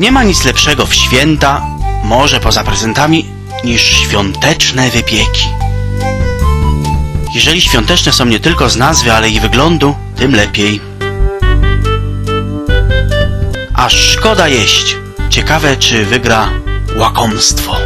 Nie ma nic lepszego w święta, może poza prezentami, niż świąteczne wypieki. Jeżeli świąteczne są nie tylko z nazwy, ale i wyglądu, tym lepiej. A szkoda jeść. Ciekawe, czy wygra łakomstwo.